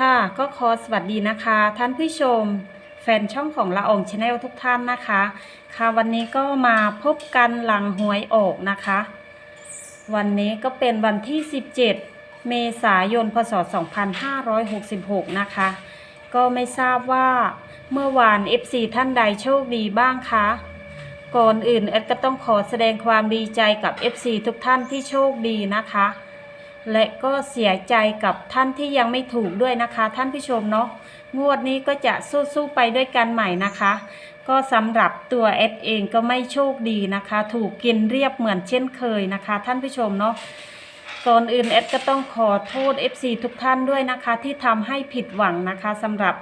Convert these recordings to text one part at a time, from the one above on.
ค่ะ ก็ขอสวัสดีนะคะ ท่านผู้ชม แฟนช่องของละอองชาแนลทุกท่านนะคะ ค่ะวันนี้ก็มาพบกันหลังหวยออกนะคะ วันนี้ก็เป็นวันที่ 17 เมษายนพศ 2566 นะคะ ก็ไม่ทราบว่าเมื่อวาน FC ท่านใดโชคดีบ้างคะก่อนอื่นแอดก็ต้องขอแสดงความดีใจกับ FC ทุกท่านที่โชคดีนะคะ และก็เสียใจกับท่านที่ยังไม่ถูกด้วยนะคะ ท่านผู้ชมเนาะงวดนี้ก็จะสู้ๆไปด้วยกันใหม่นะคะ ก็สำหรับตัวเอดเองก็ไม่โชคดีนะคะ ถูกกินเรียบเหมือนเช่นเคยนะคะ ท่านผู้ชมเนาะก่อนอื่นเอดก็ต้องขอโทษ FC ทุกท่านด้วยนะคะ ที่ทำให้ผิดหวังนะคะสำหรับ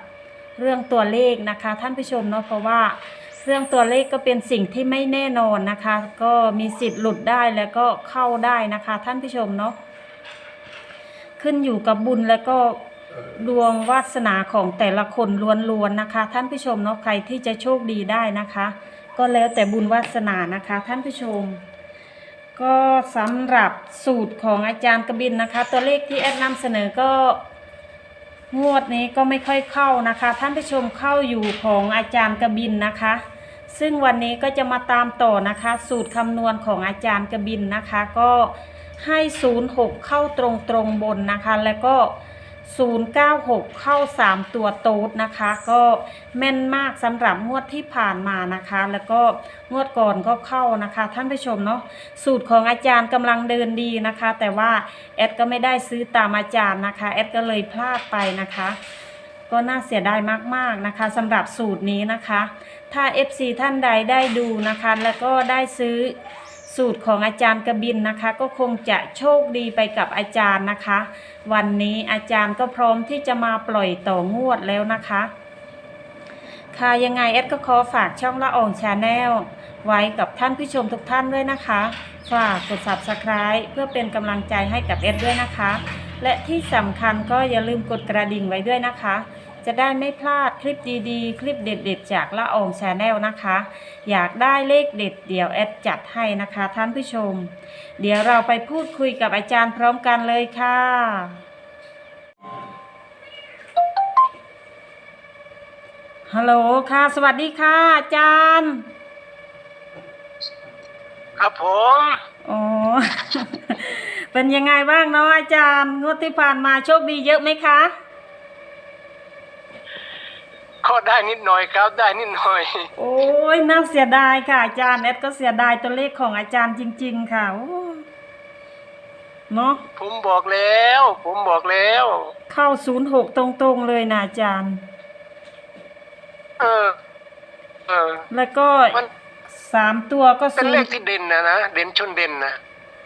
เรื่องตัวเลขนะคะ ท่านผู้ชมเนาะเพราะว่าเรื่องตัวเลขก็เป็นสิ่งที่ไม่แน่นอนนะคะ ก็มีสิทธิ์หลุดได้แล้วก็เข้าได้นะคะ ท่านผู้ชมเนาะ ขึ้นอยู่กับบุญแล้วก็ดวงวาสนาของแต่ละคนล้วนๆนะคะ ท่านผู้ชมเนาะใครที่จะโชคดีได้นะคะ ก็แล้วแต่บุญวาสนานะคะ ท่านผู้ชม ก็สำหรับสูตรของอาจารย์กบินนะคะ ตัวเลขที่แอดนำเสนอก็งวดนี้ก็ไม่ค่อยเข้านะคะ ท่านผู้ชมเข้าอยู่ของอาจารย์กบินนะคะ ซึ่งวันนี้ก็จะมาตามต่อนะคะ สูตรคำนวณของอาจารย์กบินนะคะ ก็ ให้ 06 เข้าตรงตรงบนนะคะ แล้วก็ 096 เข้า 3 ตัวโต๊ดนะคะ ก็แม่นมากสำหรับงวดที่ผ่านมานะคะ แล้วก็งวดก่อนก็เข้านะคะท่านผู้ชมเนาะสูตรของอาจารย์กำลังเดินดีนะคะ แต่ว่าแอดก็ไม่ได้ซื้อตามอาจารย์นะคะแอดก็เลยพลาดไปนะคะก็น่าเสียดายมากๆนะคะสำหรับสูตรนี้นะคะ ถ้า FC ท่านใดได้ดูนะคะ แล้วก็ได้ซื้อ สูตรของอาจารย์กบินนะคะ ก็คงจะโชคดีไปกับอาจารย์นะคะ วันนี้อาจารย์ก็พร้อมที่จะมาปล่อยต่องวดแล้วนะคะ ค่ะยังไงเอดก็ขอฝากช่องละอองชาแนลไว้กับท่านผู้ชมทุกท่านด้วยนะคะ ฝากกด subscribe เพื่อเป็นกำลังใจให้กับเอดด้วยนะคะ และที่สำคัญก็อย่าลืมกดกระดิ่งไว้ด้วยนะคะ จะได้ไม่พลาดคลิปดีๆ คลิปเด็ดๆ จากละอองชาแนลนะคะ อยากได้เลขเด็ดเดี๋ยวแอดจัดให้นะคะท่านผู้ชม เดี๋ยวเราไปพูดคุยกับอาจารย์พร้อมกันเลยค่ะฮัลโหลค่ะ สวัสดีค่ะ อาจารย์ ครับผมอ๋อเป็นยังไงบ้างเนาะอาจารย์ งวดที่ผ่านมาโชคดีเยอะไหมคะ ก็ได้นิดหน่อยครับ ได้นิดหน่อย โอ้ยน่าเสียดายค่ะอาจารย์แอดก็เสียดายตัวเลขของอาจารย์จริง ๆ ค่ะโอ้เนาะผมบอกแล้ว ผมบอกแล้ว เข้าศูนย์หกตรงๆเลยนะอาจารย์ เออ เออ แล้วก็มันสามตัวก็เป็นศูนเลขย์ที่เด่นนะนะเด่นชนเด่นนะ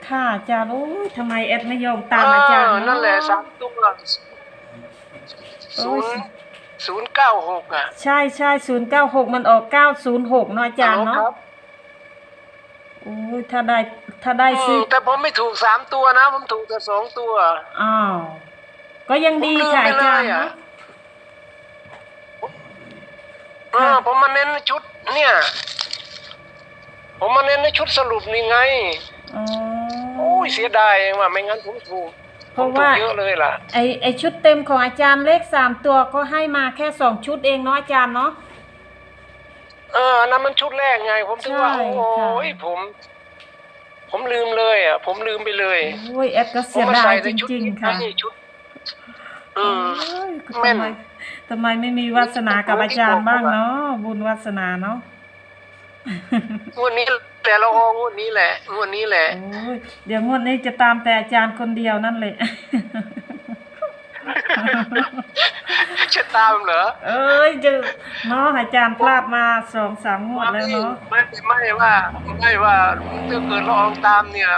ค่ะอาจารย์โอ้ยทำไมแอดไม่ยอมตามอาจารย์เนั่นแหละเาสามตัวศูนย์ ศูนย์เก้าหกอะใช่ใช่ศูนย์เก้าหกมันออกเก้าศูนย์หกเนาะอาจารย์ฮัลเนาะโหลครับโอ้ยถ้าได้ถ้าได้อืซื้อมแต่ผมไม่ถูกสามตัวนะ ผมถูกแต่สองตัว อ้าวก็ยังดีค่ะผมลือามไปจารย์เลยอะ เนาะ เออผมมาเน้นชุด เนี่ย ผมมาเน้นในชุดสรุปนี่ไง อ๋อโอ้ยเสียดายว่าไม่งั้นผมถูก เพผมราะถูว่ากเยอะเลยล่ะ ไอไอชุดเต็มของอาจารย์เลขสามตัวก็ให้มาแค่สองชุดเองเนาะอาจารย์เนาะ เอออันนั้นมันชุดแรกไง ผมถึงว่า ใช่โอ้ค่ะยผม ผมลืมเลยอะ ผมลืมไปเลย โอ้ยแอดก็ผเสีมยมาดาใส่ยจแต่ชุดริง นี้ๆ ค่ะนี่ชุด อืม โอ้ยแม่ทำนไมทำไมไม่มีวาสนากับอาจารย์บ้างเนาะบุญวาสนาเนาะ งวดนี้ แต่เราอองวดนี้แหละงวดนี้แหละโอ้ยเดี๋ยวงวดนี้จะตามแต่อาจารย์คนเดียวนั่นแหละจะตามเหรอ เอ้ยเจอเนาะอาจารย์พลาดมาสองสามงวดแล้วเนาะไม่ไม่ว่าไม่ว่าถ้าเกิดเราอองตามเนี่ย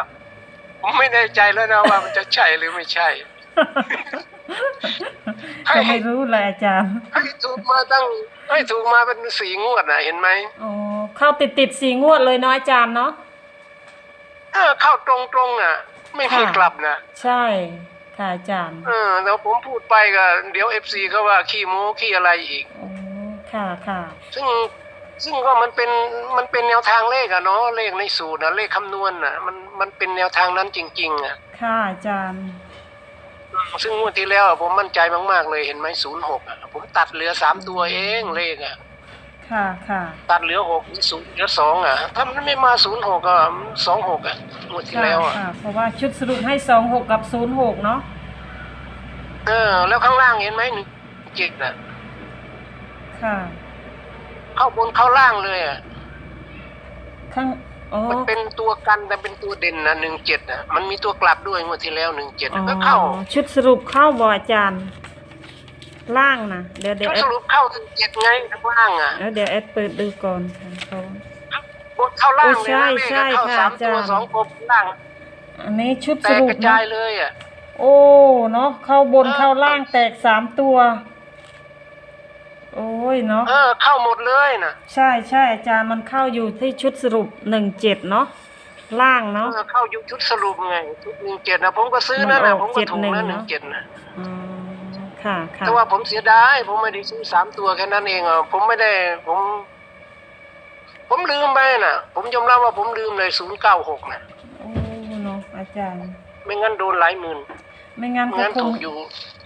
ผมไม่แน่ใจแล้วนะว่ามันจะใช่หรือไม่ใช่ให้ ก็ไม่รู้เลยอาจารย์ให้ถูกมาตั้งให้ถูกมาเป็นสี่งวดนะเห็นไหมอ๋อเข้าติดติดๆสี่งวดเลยเนาะอาจารย์เนาะเออเข้าตรงๆอะ ไม่มีค่ะกลับนะใช่ค่ะอาจารย์เออแล้วผมพูดไปก็เดี๋ยวเอฟซีเขาว่าขี้โม้ขี้อะไรอีกอ๋อค่ะค่ะ ซึ่งซึ่งก็มันเป็นมันเป็นแนวทางเลขอะเนาะเลขในสูตรนะเลขคำนวณน่ะมันมันเป็นแนวทางนั้นจริง ๆอะค่ะอาจารย์อื ซึ่งงวดที่แล้วอะผมมั่นใจมากๆเลยเห็นไหมศูนย์หกผมตัดเหลือสามตัวเองเลขอะค่ะค่ะตัดเหลือหกศูนย์เหลือสองอะ ถ้ามันไม่มาศูนย์หกก็สองหกอะงวดที่ค่ะแล้วอะค่ะเพราะว่าชุดสรุปให้สองหกกับศูนย์หกเนาะเออ แล้วข้างล่างเห็นไหมหนึ่งเจ็ดอะค่ะ เข้าบนเข้าล่างเลยอะข้าง อ๋อ มันเป็นตัวกันแต่เป็นตัวเด่นนะหนึ่งเจ็ดอะมันมีตัวกลับด้วยงวดที่แล้วหนึ่งเจ็ดอ๋อก็เข้าชุดสรุปเข้าบ่อาจารย์ ล่างนะเดี๋ยวเดี๋ยวก็แอสดรุปเข้าถึงเจ็ดไงข้างล่างอะเดี๋ยวเดี๋ยวแอดเปิดดูก่อนค่ะเขา บนเข้าล่างเลยโอ้ใช่นะเลขใช่อะเข้าค่ะสามอาจารย์ตัวสองกบล่างอันนี้ชุดแตสกรุปกระเนาะจายเลยอะ โอ้เนาะเข้าบนเออ เข้าล่างแตกสามตัว โอ้ยเนาะเออเข้าหมดเลยนะใช่ใช่อาจารย์มันเข้าอยู่ที่ชุดสรุปหนึ่งเจ็ดเนาะล่างเนาะ เออเข้ายุคชุดสรุปไงชุดหนึ่งเจ็ดนะผมก็ซื้อนั่นมันนะออกผมก็ถูก71นะหเนนึ่อะ งเจ็ดนะอ๋อค่ะค่ะแต่ว่าผมเสียดายผมไม่ได้ซื้อสามตัวแค่นั้นเองอะผมไม่ได้ผม ผมลืมไปน่ะ ผมยอมรับว่าผมลืมเลยศูนย์เก้าหกนะโอ้เนาะอาจารย์ ไม่งั้นโดนหลายหมื่นไม่งั้นไม่ก็งั้นคงถูกอยู่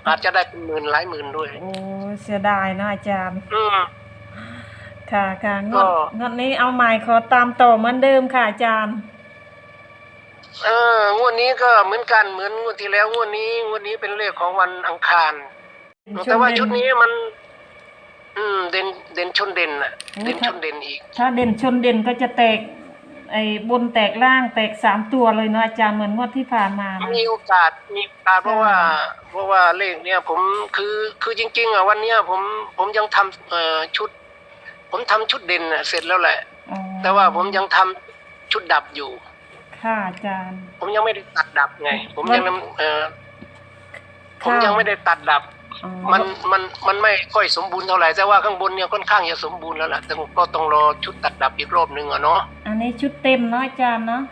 อาจจะได้เป็นหมื่นหลายหมื่นด้วย โอ้เสียดายนะอาจารย์ อืม ค่ะค่ะงก็วดงวดนี้เอาใหม่ขอตามต่อเหมือนเดิมค่ะอาจารย์ เอองวดนี้ก็เหมือนกันเหมือนงวดที่แล้วงวดนี้งวดนี้เป็นเลขของวันอังคาร แต่ว่าชุดนี้มัน อืม เด่นเด่นชนเด่นน่ะเด่นชนเด่นอีก ถ้าเด่นชนเด่นก็จะแตก ไอ้บนแตกล่างแตกสามตัวเลยเนาะอาจารย์เหมือนงวดที่ผ่านมานะ มีโอกาสมีโอกาสเพราะว่า เพราะว่าเลขเนี่ยผมคือคือจริง ๆอะวันเนี้ยผมผมยังทำเอ่อชุด ผมทำชุดเด่นน่ะเสร็จแล้วแหละ อ๋อแต่ว่าผมยังทำชุดดับอยู่ ค่ะอาจารย์ ผมยังไม่ได้ตัดดับไง ผมยังนำเอ่อผมค่ะยังไม่ได้ตัดดับอ๋อ มันมันมันไม่ค่อยสมบูรณ์เท่าไหร่แต่ว่าข้างบนเนี่ยค่อนข้างจะสมบูรณ์แล้วล่ะแต่ก็ต้องรอชุดตัดดับอีกรอบหนึ่งอะเนาะอันนี้ชุดเต็มเนาะอาจารย์เนาะ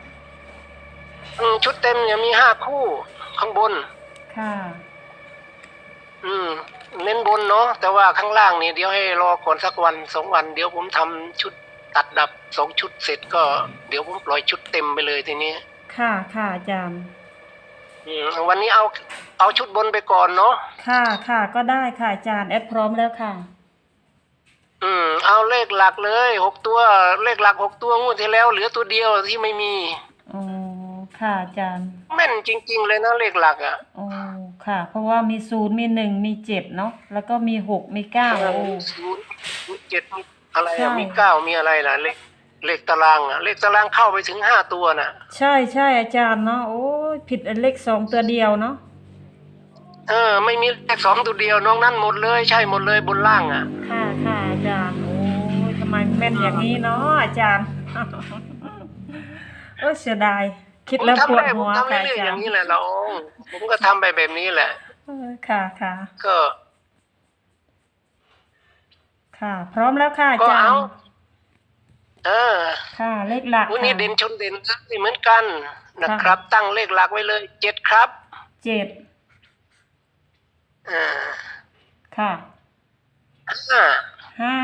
อืมชุดเต็มเนี่ยมีห้าคู่ข้างบน ค่ะ อืมเน้นบนเนาะแต่ว่าข้างล่างนี่เดี๋ยวให้รอก่อนสักวันสองวัน เดี๋ยวผมทำชุดตัดดับสองชุดเสร็จก็ เดี๋ยวผมปล่อยชุดเต็มไปเลยทีนี้ ค่ะค่ะอาจารย์อืม วันนี้เอาเอาชุดบนไปก่อนเนาะค่ะค่ะก็ได้ค่ะอาจารย์แอดพร้อมแล้วค่ะ อืม เอาเลขหลักเลยหกตัวเลขหลักหกตัวงวดที่แล้ว เหลือตัวเดียวที่ไม่มีอ๋อค่ะอาจารย์แม่นจริง ๆ เลยนะเลขหลักอะอ๋อค่ะ เพราะว่ามีศูนย์มีหนึ่งมีเจ็ดเนาะแล้วก็มีหกมีเก้าโอ้ศูนย์มีเจ็ดมีอะไรใช่อะมีเก้ามีอะไรล่ะเลขเลขตารางอะเลขตารางเข้าไปถึงห้าตัวน่ะ ใช่ใช่อาจารย์เนาะโอ้ย ผิดอันเลขสองตัวเดียวเนาะเออ ไม่มีเลขสองตัวเดียวนอกนั้นหมดเลยใช่หมดเลยบนล่างอะ ค่ะค่ะอาจารย์โอ้ยทำไมแม่นอย่างนี้เนาะอาจารย์ โอ้ยเสียดาย คิดผมแล้วปทำวดได้ผหัมวทำค่ะเรื่อยๆออาจารย่างย์นี้แหละเราผมก็ทำไปแบบนี้แหละ เออค่ะค่ะ ก็ ค่ะ พร้อมแล้วค่ะอาก็จารเอา ย์ เออ ค่ะเลขหลักวันนี้ค่ะเด่นชนเด่นเหมือนกันนะครับ ตั้งเลขหลักไว้เลยเจ็ดครับเจ็ดอ่าค่ะห้าห้า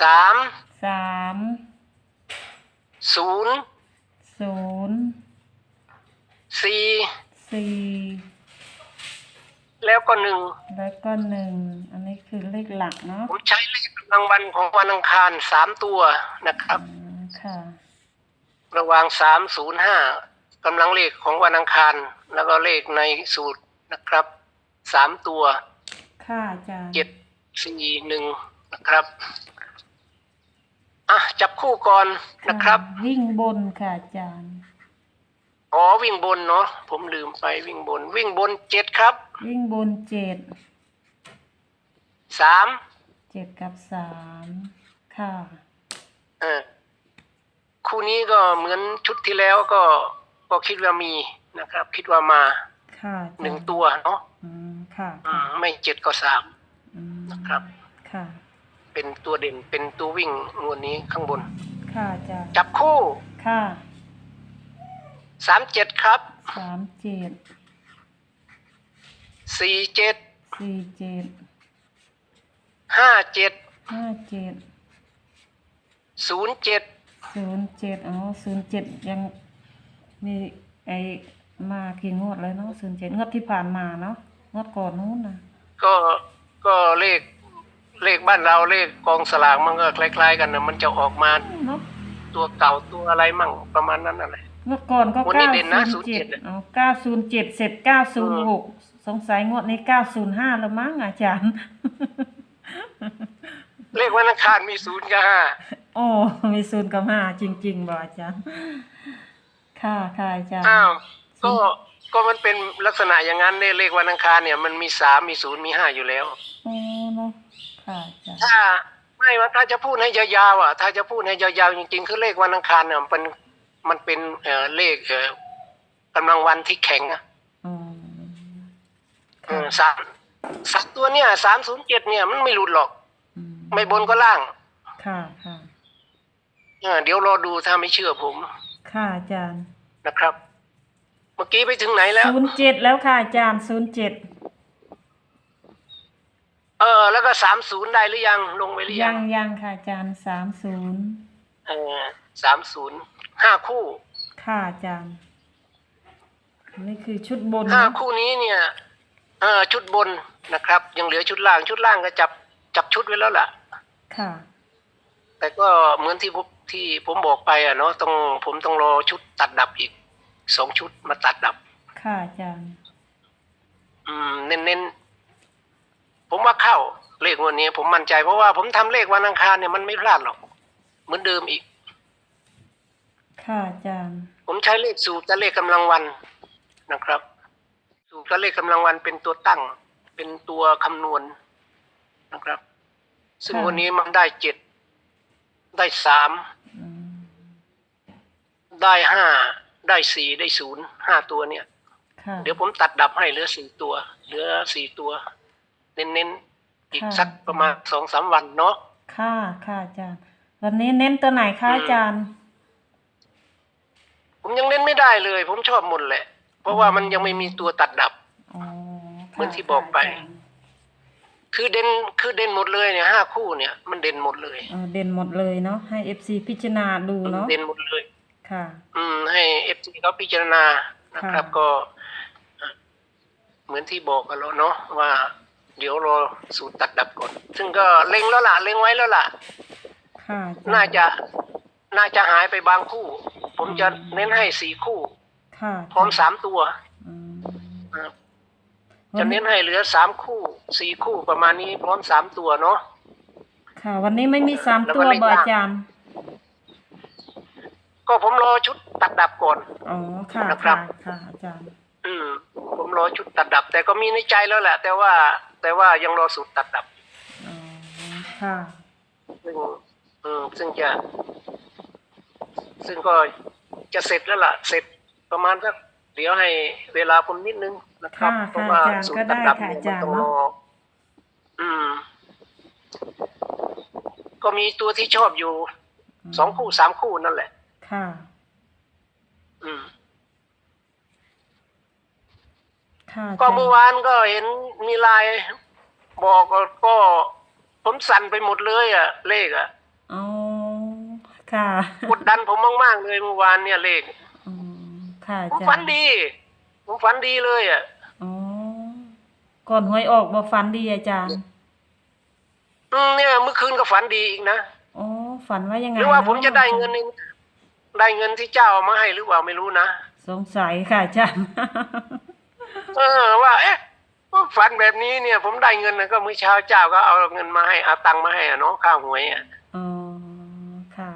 สามสามศูนย์ศูนย์สี่สี่แล้วก็หนึ่งแล้วก็หนึ่งอันนี้คือเลขหลักเนาะผมใช้เลข รางวัลของวันอังคารสามตัวนะครับอืมค่ะระหว่างสามศูนย์ห้ากำลังเลขของวันอังคาร แล้วก็เลขในสูตรนะครับสามตัวค่ะอาจารย์เจ็ดสี่หนึ่งนะครับอะจับคู่ก่อนนะครับะวิ่งบนค่ะอาจารย์อ๋อวิ่งบนเนาะผมลืมไปวิ่งบน วิ่งบนเจ็ดครับ วิ่งบนเจ็ดสาม เจ็ดกับสามค่ะ เออคู่นี้ก็เหมือนชุดที่แล้วก็ก็คิดว่ามีนะครับ คิดว่ามาค่ะอาจารย์หนึ่งตัวเนาะอืมค่ะอืมไม่เจ็ดก็สามอืมนะครับ ค่ะ เป็นตัวเด่นเป็นตัววิ่งงวดนี้ข้างบน ค่ะอาจารย์จับคู่ค่ะสามเจ็ดครับสามเจ็ดสี่เจ็ดสี่เจ็ด ห้าเจ็ดห้าเจ็ดศูนย์เจ็ดศูนย์เจ็ดอ๋อศูนย์เจ็ดยังมีไอมากี่งวดแล้วเนาะศูนย์เจ็ดงวดที่ผ่านมาเนาะงวดก่อนนู้นนะก็ก็เลขเลขบ้านเราเลขกองสลากมันก็คล้ายๆ กันนะมันจะออกมาเนาะตัวเก่าตัวอะไรมั่งประมาณนั้นอะไรงวดก่อนก็วันนี้เก้าเด่นศูนะนย์เจ็ด07เอาเก้าศูนย์เจ็ดเสร็จเก้าศูนย์หกสงสัยงวดนี้เก้าศูนย์ห้าแล้วมั้งอาจารย์ เลขวันอังคารมีศูนย์กับห้าโอ้ มีศูนย์กับห้าจริง ๆบ่อาจารย์ค่ะค่ะอาจารย์อ้าวก็ก็มันเป็นลักษณะอย่างนั้นเนี่ยเลขวันอังคารเนี่ยมันมีสามมีศูนย์มีห้าอยู่แล้วโอ้เนาะค่ะอาจารย์ถ้าไม่ว่าถ้าจะพูดให้ยาวๆอะ ถ้าจะพูดให้ยาวๆจริงๆคือเลขวันอังคารเนี่ยมันเป็นมันเป็นเอ่อเลขเอ่อกำลังวันที่แข็งอะอ๋อเอค่ะอสาม สักตัวเนี่ยสามศูนย์เจ็ดเนี่ยมันไม่หลุดหรอกอืมไม่บนก็ล่าง ค่ะค่ะเออเดี๋ยวรอดูถ้าไม่เชื่อผม ค่ะอาจารย์นะครับ เมื่อกี้ไปถึงไหนแล้วศูนย์เจ็ดแล้วค่ะอาจารย์ศูนย์เจ็ดเออ แล้วก็สามศูนย์ได้หรือยังลงไปหรือยัยังงยังค่ะอาจารย์สามศูนย์เออสามศูนย์ห้าคู่ค่ะอาจารย์นี่คือชุดบนห้าเนอะคู่นี้เนี่ย เออชุดบนนะครับ ยังเหลือชุดล่างชุดล่างก็จับจับชุดไว้แล้วล่ะ ค่ะ แต่ก็เหมือนที่ผมที่ผมบอกไปอะเนาะต้องผมต้องรอชุดตัดดับอีกสองชุดมาตัดดับ ค่ะอาจารย์ อืม เน้นๆผมว่าเข้าเลขวันนี้ ผมมั่นใจเพราะว่าผมทำเลขวันอังคารเนี่ยมันไม่พลาดหรอก เหมือนเดิมอีก ค่ะอาจารย์ ผมใช้เลขสูตรและเลขกำลังวันนะครับ สูตรและเลขกำลังวันเป็นตัวตั้ง เป็นตัวคำนวณนะครับ ซึ่งค่ะวันนี้มันได้เจ็ดได้สามอืมได้ห้าได้สี่ได้ศูนย์ห้าตัวเนี่ยค่ะเดี๋ยวผมตัดดับให้เหลือสี่ตัว เหลือสี่ตัว เน้นๆอีกค่ะสักประมาณสองสามวันเนาะค่ะค่ะอาจารย์วันนี้เน้นตัวไหนคะอืมอาจารย์ ผมยังเน้นไม่ได้เลย ผมชอบหมดแหละเพ ราะว่ามันยังไม่มีตัวตัดดับอ๋อเหมือนที่บอกไปค่ะาจารย์คือเด่นคือเด่นหมดเลยเนี่ยห้าคู่เนี่ยมันเด่นหมดเลยเออเด่นหมดเลยเนาะให้เอฟซีพิจารณาดูเนาะเด่นหมดเลย ค่ะ อืม ให้เอฟซีเขาพิจารณานะครับค่ะก็เอ่อเหมือนที่บอกกันแล้วเนาะว่า เดี๋ยวรอสูตรตัดดับก่อน ซึ่งก็เล็งแล้วล่ะเล็งไว้แล้วล่ะค่ะอจรย์น่าจะน่าจะหายไปบางคู่ ผมจะเน้นให้สี่คู่ ค่ะพร้อมสามตัวอืมนะครับจะเน้นให้เหลือสามคู่สี่คู่ประมาณนี้พร้อมสามตัวเนาะค่ะ วันนี้ไม่มีสามแล้วตัวก็เลขบ่ล่างอาจารย์ ก็ผมรอชุดตัดดับก่อนอ๋อค่ะนะครับค่ะค่ะอาจารย์ อืม ผมรอชุดตัดดับ แต่ก็มีในใจแล้วแหละ แต่ว่า แต่ว่ายังรอสูตรตัดดับอ๋อค่ะซึ่งอืมซึ่งจะ ซึ่งก็จะเสร็จแล้วล่ะ เสร็จ ประมาณสักเดี๋ยวให้เวลาผมนิดนึงนะครับ ค่ะเพราะว่าค่ะอาจารย์สูตก็รได้ตัดดับค่ะเนี่ยอามันจารย์ต้องรเนาะออืม ก็มีตัวที่ชอบอยู่สองคู่สามคู่นั่นแหละ ค่ะ อืม ค่ะาจารย์ก็เมื่อวานก็เห็นมีไลายบอกก็ก็ผมสั่นไปหมดเลยอะเลขอะอ๋อค่ะ กดดันผมมากๆเลยเมื่อวานเนี่ยเลขอืม ค่ะอาผมจารย์ฝันดีผมฝันดีเลยอะ อ๋อก่อนหวยออกบ่ฝันดีอาจารย์อืมเนี่ยเมื่อคืนก็ฝันดีอีกนะอ๋อฝันว่ายังไงหรือว่าผมนจะได้เงินในได้เงินที่เจ้าเอามาให้หรือเปล่าไม่รู้นะสงสัยค่ะอาจารย์ เออว่า เอ๊ะฝันแบบนี้เนี่ย ผมได้เงินนะก็เมื่อเช้าเจ้าก็เอาเงินมาให้เอาตังค์มาให้อะเนาะค่าหวยอะอ๋อค่ะ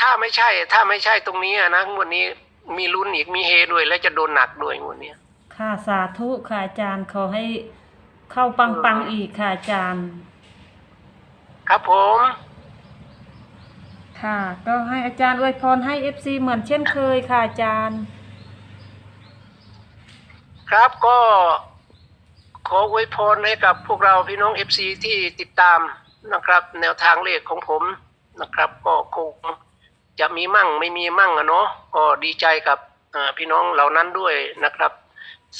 ถ้าไม่ใช่ ถ้าไม่ใช่ตรงนี้อะนะงวดนี้ มีลุ้นอีกมีเฮด้วย แล้วจะโดนหนักด้วยงวดเนี้ยค่ะสาธุค่ะอาจารย์ขอให้เข้าปังปังอืมๆอีกค่ะอาจารย์ ครับผม ค่ะ ก็ให้อาจารย์อวยพรให้เอฟซีเหมือนเช่นเคยค่ะอาจารย์ ครับก็ขออวยพรให้กับพวกเราพี่น้องเอฟซีที่ติดตามนะครับ แนวทางเลขของผมนะครับ ก็คง จะมีมั่งไม่มีมั่งอะเนาะก็ดีใจกับอ่าพี่น้องเหล่านั้นด้วยนะครับ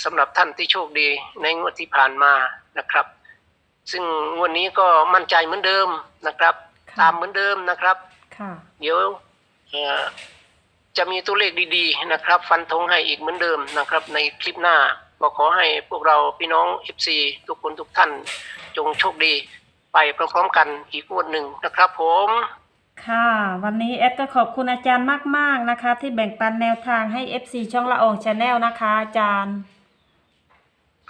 สำหรับท่านที่โชคดีในงวดที่ผ่านมานะครับ ซึ่งงวดนี้ก็มั่นใจเหมือนเดิมนะครับค่ะตามเหมือนเดิมนะครับค่ะเดี๋ยวเอ่อจะมีตัวเลขดีๆนะครับ ฟันธงให้อีกเหมือนเดิมนะครับ ในคลิปหน้าก็ขอให้พวกเราพี่น้อง FC ทุกคนทุกท่านจงโชคดีไปพร้อมๆกันอีกงวดหนึ่งนะครับผม ค่ะ วันนี้แอดก็ขอบคุณอาจารย์มาก ๆ นะคะ ที่แบ่งปันแนวทางให้ FC ช่องละอองชาแนลนะคะ อาจารย์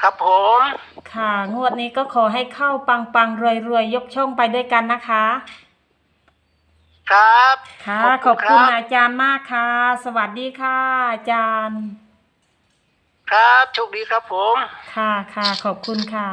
ครับผม ค่ะ งวดนี้ก็ขอให้เข้าปังปังรวยรวยๆ ยกช่องไปด้วยกันนะคะ ครับ ค่ะขขออบบคุคุณณครับอาจารย์มากค่ะ สวัสดีค่ะ อาจารย์ ครับ โชคดีครับผม ค่ะค่ะขอบคุณค่ะ